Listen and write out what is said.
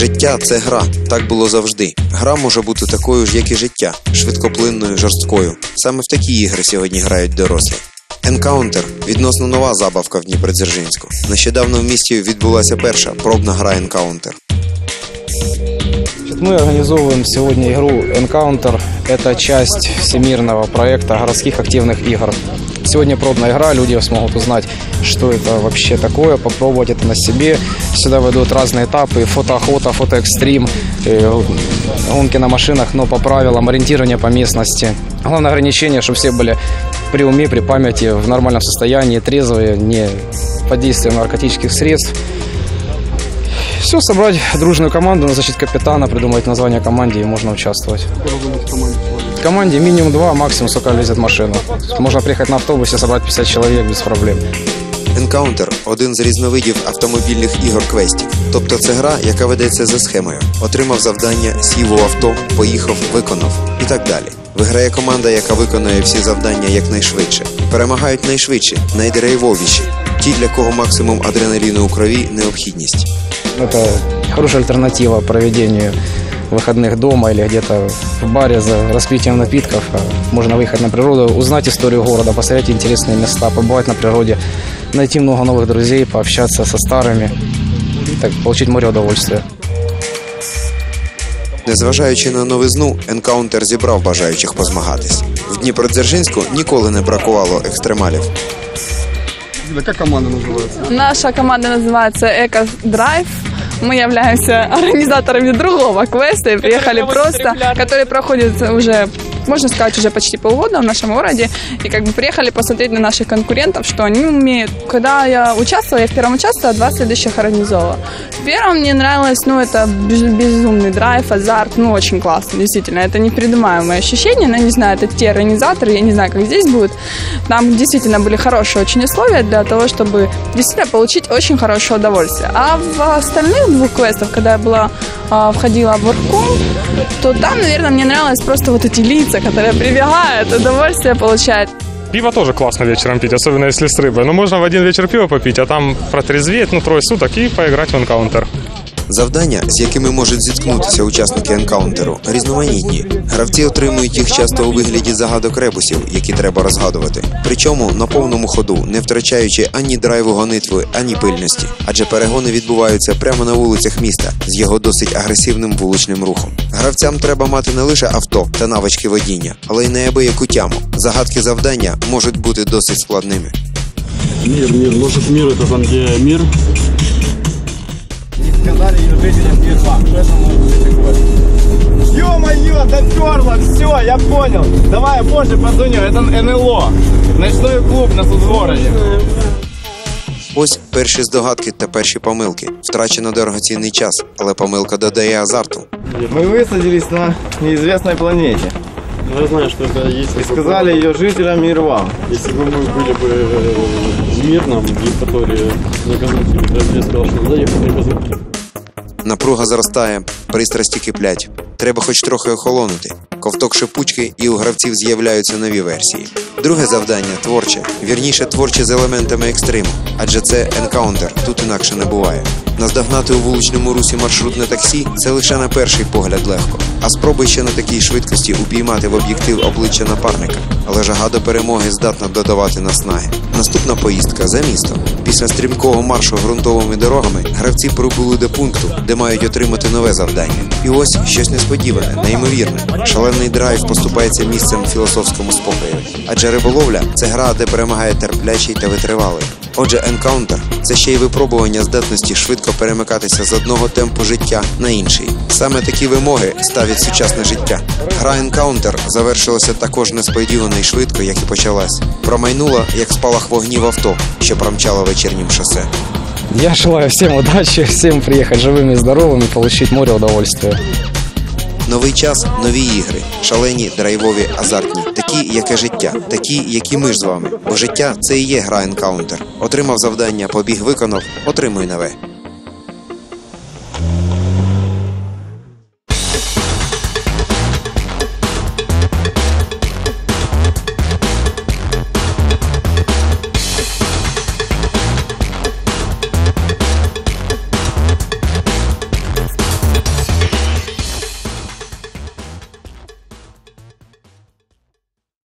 Життя це гра. Так було завжди. Гра може бути такою ж, як і життя, швидкоплинною, жорсткою. Саме в такі ігри сьогодні грають дорослі. Енкаунтер відносно нова забавка в Дніпродзержинську. Нещодавно в місті відбулася перша пробна гра Енкаунтер. Значит, Мы организовываем сегодня игру Encounter. Это часть всемирного проекта городских активных игр. Сегодня пробная игра, люди смогут узнать, что это вообще такое, попробовать это на себе. Сюда войдут разные этапы, фотоохота, фотоэкстрим, гонки на машинах, но по правилам, ориентирование по местности. Главное ограничение, чтобы все были при уме, при памяти, в нормальном состоянии, трезвые, не под действием наркотических средств. Все, собрать дружную команду, назначить капитана, придумать название команде и можно участвовать. Минимум два, максимум сколько влезет в машину. Можно приехать на автобусе, собрать 50 человек без проблем. Енкаунтер один з різновидів автомобільних ігор квестів. Тобто це гра, яка ведеться за схемою. Отримав завдання, сів у авто, поїхав, виконав і так далі. Виграє команда, яка виконує всі завдання якнайшвидше. Перемагають найшвидші, найдрейвовіші. Ті, для кого максимум адреналіну у крові необхідність. Это хорошая альтернатива проведению выходных дома или где-то в баре за распитием напитков. А Можно выехать на природу, узнать историю города, посмотреть интересные места, побывать на природе, найти много новых друзей, пообщаться со старыми и так получить море удовольствия. Незважаючи на новизну, енкаунтер зібрав бажаючих позмагатись. В Дніпродзержинську ніколи не бракувало екстремалів. Как команда называется? Наша команда называется Эко Драйв. Мы являемся организаторами другого квеста и приехали просто, который проходит уже, можно сказать, уже почти полгода в нашем городе. И как бы приехали посмотреть на наших конкурентов, что они умеют. Когда я участвовала, я в первом участвовала, два следующих организовала. В первом мне нравилось, ну, это без- безумный драйв, азарт, ну, очень классно, действительно. Это непередаваемые ощущения, но не знаю, это те организаторы, я не знаю, как здесь будет. Там действительно были хорошие очень условия для того, чтобы действительно получить очень хорошее удовольствие. А в остальных двух квестах, когда я была, а, входила в Орком, то там, наверное, мне нравилось просто вот эти лица, которые прибегают, удовольствие получают. Пиво тоже классно вечером пить, особенно если с рыбой. Но можно в один вечер пиво попить, а там протрезветь, ну, трое суток и поиграть в энкаунтер. Завдання, з якими можуть зіткнутися учасники енкаунтеру, різноманітні. Гравці отримують їх часто у вигляді загадок ребусів, які треба розгадувати. Причому на повному ходу, не втрачаючи ані драйву гонитви, ані пильності. Адже перегони відбуваються прямо на вулицях міста з його досить агресивним вуличним рухом. Гравцям треба мати не лише авто та навички водіння, але й неабияку тяму. Загадки завдання можуть бути досить складними Мир, мир. Может, мир это там, где мир? Ё-моё, доперло, все, я понял. Давай я позже позвоню, это НЛО. Ночной клуб на Судгороде. Ось перші здогадки та перші помилки. Втрачено дорогоцінний час, але помилка додає азарту. Мы высадились на неизвестной планете Ну, я знаю, что это есть. и сказали ее жителям мир вам. Если бы мы были бы э, в мирном, в которые накануне я сказал, что заехать не позвонить. Напруга зростає, пристрасті киплять. Треба хоч трохи охолонути. Ковток шипучки, і у гравців з'являються нові версії. Друге завдання творче, вірніше творче з елементами екстриму, адже це енкаунтер, тут інакше не буває. Наздогнати у вуличному русі маршрутне таксі це лише на перший погляд легко. А спробуй ще на такій швидкості упіймати в об'єктив обличчя напарника. Але жага до перемоги здатна додавати наснаги. Наступна поїздка за місто. Після стрімкого маршу ґрунтовими дорогами гравці прибули до пункту, де мають отримати нове завдання. І ось щось несподіване, неймовірне. Шалений драйв поступається місцем філософському спокою. Адже риболовля це гра, де перемагає терплячий та витривалий. Отже, енкаунтер це ще й випробування здатності швидко перемикатися з одного темпу життя на інший. Саме такі вимоги ставить сучасне життя. Гра енкаунтер завершилася також несподівано і швидко, як і почалась. Промайнула, як спалах вогнів авто, що промчало вечірнім шосе. Я желаю всем удачи, всем приехать живыми и здоровыми, получить море удовольствия. Новий час, нові ігри, шалені, драйвові, азартні, такі, яке життя, такі, які ми ж з вами. Бо життя це і є гра енкаунтер. Отримав завдання, побіг виконав, отримуй нове.